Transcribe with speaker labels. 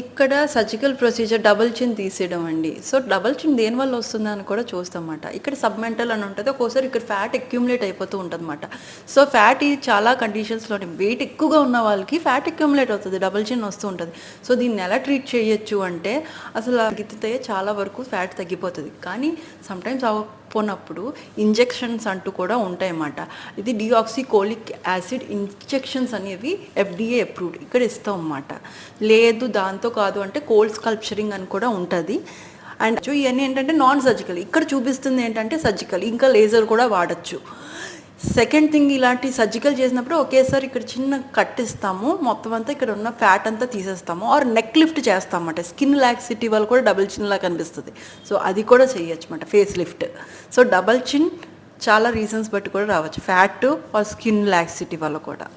Speaker 1: ఇక్కడ surgical procedure double చిన్ తీసేయడం అండి. సో డబుల్ చిన్ దేని వల్ల వస్తుందా అని కూడా చూస్తామన్నమాట. ఇక్కడ సబ్మెంటల్ అని ఉంటుంది. ఒక్కోసారి ఇక్కడ ఫ్యాట్ అక్యూములేట్ అయిపోతూ ఉంటుంది సో ఫ్యాట్ ఈ చాలా కండిషన్స్లో వెయిట్ ఎక్కువగా ఉన్న వాళ్ళకి ఫ్యాట్ అక్యూములేట్ అవుతుంది. డబుల్ చిన్ వస్తూ ఉంటుంది. సో దీన్ని ఎలా ట్రీట్ చేయొచ్చు అంటే అసలు తగ్గితే చాలా వరకు ఫ్యాట్ తగ్గిపోతుంది. కానీ సమ్టైమ్స్ తప్పనప్పుడు ఇంజెక్షన్స్ అంటూ కూడా ఉంటాయన్నమాట. ఇది డిఆక్సికోలిక్ యాసిడ్ ఇంజెక్షన్స్ అనేవి ఎఫ్డిఏ అప్రూవ్డ్ ఇక్కడ ఇస్తాం అన్నమాట లేదు దాంతో కాదు అంటే కోల్డ్ స్కల్ప్చరింగ్ అని కూడా ఉంటుంది. అండ్ ఇవన్నీ ఏంటంటే నాన్ సర్జికల్. ఇక్కడ చూపిస్తుంది ఏంటంటే సర్జికల్. ఇంకా లేజర్ కూడా వాడచ్చు. సెకండ్ థింగ్ ఇలాంటి సర్జికల్ చేసినప్పుడు ఒకేసారి ఇక్కడ చిన్న కట్ ఇస్తాము. మొత్తం అంతా ఇక్కడ ఉన్న ఫ్యాట్ అంతా తీసేస్తాము. ఆర్ నెక్ లిఫ్ట్ చేస్తామన్నమాట స్కిన్ లాక్సిటీ వల్ల కూడా డబుల్ చిన్ లా కనిపిస్తుంది. సో అది కూడా చేయొచ్చు అన్నమాట ఫేస్ లిఫ్ట్ సో డబల్ చిన్ చాలా రీజన్స్ బట్టి కూడా రావచ్చు. ఫ్యాట్ ఆర్ స్కిన్ లాక్సిటీ వల్ల కూడా.